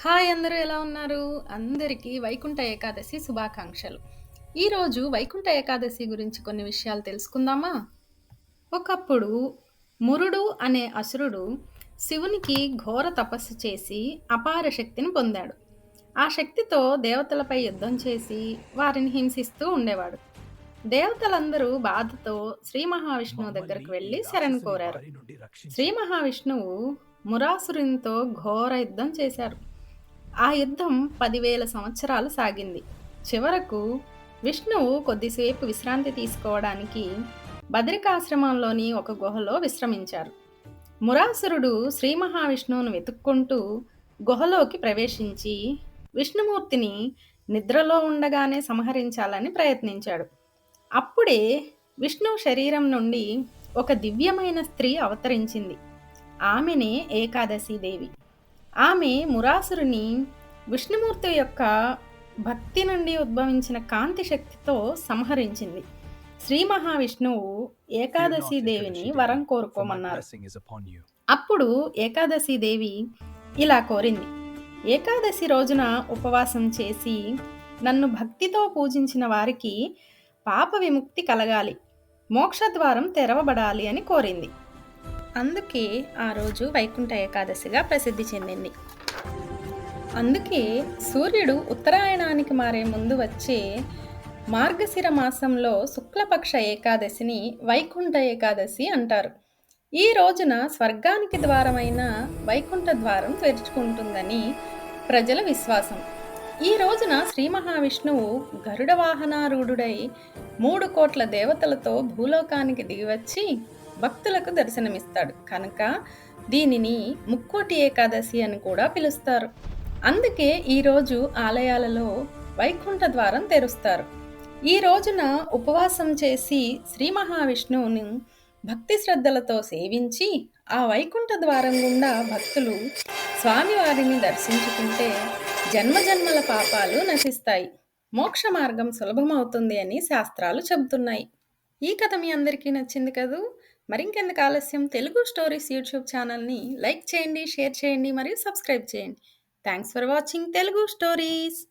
Hi అందరూ ఎలా ఉన్నారు? అందరికీ వైకుంఠ ఏకాదశి శుభాకాంక్షలు. ఈరోజు వైకుంఠ ఏకాదశి గురించి కొన్ని విషయాలు తెలుసుకుందామా? ఒకప్పుడు మురుడు అనే అసురుడు శివునికి ఘోర తపస్సు చేసి అపార శక్తిని పొందాడు. ఆ శక్తితో దేవతలపై యుద్ధం చేసి వారిని హింసిస్తూ ఉండేవాడు. దేవతలందరూ బాధతో శ్రీ మహావిష్ణువు దగ్గరకు వెళ్ళి శరణు కోరారు. శ్రీ మహావిష్ణువు మురాసురునితో ఘోర యుద్ధం చేశారు. ఆ యుద్ధం పదివేల సంవత్సరాలు సాగింది. చివరకు విష్ణువు కొద్దిసేపు విశ్రాంతి తీసుకోవడానికి బద్రికాశ్రమంలోని ఒక గుహలో విశ్రమించారు. మురాసురుడు శ్రీ మహావిష్ణువును వెతుక్కుంటూ గుహలోకి ప్రవేశించి విష్ణుమూర్తిని నిద్రలో ఉండగానే సంహరించాలని ప్రయత్నించాడు. అప్పుడే విష్ణు శరీరం నుండి ఒక దివ్యమైన స్త్రీ అవతరించింది. ఆమెనే ఏకాదశి దేవి ఆమె మురాసురుని విష్ణుమూర్తి యొక్క భక్తి నుండి ఉద్భవించిన కాంతి శక్తితో సంహరించింది. శ్రీ మహావిష్ణువు ఏకాదశి దేవిని వరం కోరుకోమన్నారు. అప్పుడు ఏకాదశి దేవి ఇలా కోరింది. ఏకాదశి రోజున ఉపవాసం చేసి నన్ను భక్తితో పూజించిన వారికి పాప విముక్తి కలగాలి. మోక్షద్వారం తెరవబడాలి అని కోరింది. అందుకే ఆ రోజు వైకుంఠ ఏకాదశిగా ప్రసిద్ధి చెందింది. అందుకే సూర్యుడు ఉత్తరాయణానికి మారే ముందు వచ్చే మార్గశిర మాసంలో శుక్లపక్ష ఏకాదశిని వైకుంఠ ఏకాదశి అంటారు. ఈ రోజున స్వర్గానికి ద్వారమైన వైకుంఠ ద్వారం తెరుచుకుంటుందని ప్రజల విశ్వాసం. ఈ రోజున శ్రీ మహావిష్ణువు గరుడ వాహనారూఢుడై మూడు కోట్ల దేవతలతో భూలోకానికి దిగివచ్చి భక్తులకు దర్శనమిస్తాడు. కనుక దీనిని ముక్కోటి ఏకాదశి అని కూడా పిలుస్తారు. అందుకే ఈరోజు ఆలయాలలో వైకుంఠ ద్వారం తెరుస్తారు. ఈ రోజున ఉపవాసం చేసి శ్రీ మహావిష్ణువుని భక్తి శ్రద్ధలతో సేవించి ఆ వైకుంఠ ద్వారం గుండా భక్తులు స్వామివారిని దర్శించుకుంటే జన్మజన్మల పాపాలు నశిస్తాయి. మోక్ష మార్గం సులభమవుతుంది అని శాస్త్రాలు చెబుతున్నాయి. ఈ కథ మీ అందరికీ నచ్చింది కదూ? మరింకెందుకు ఆలస్యం? తెలుగు స్టోరీస్ యూట్యూబ్ ఛానల్ని లైక్ చేయండి షేర్ చేయండి మరియు సబ్స్క్రైబ్ చేయండి. Thanks for watching Telugu stories.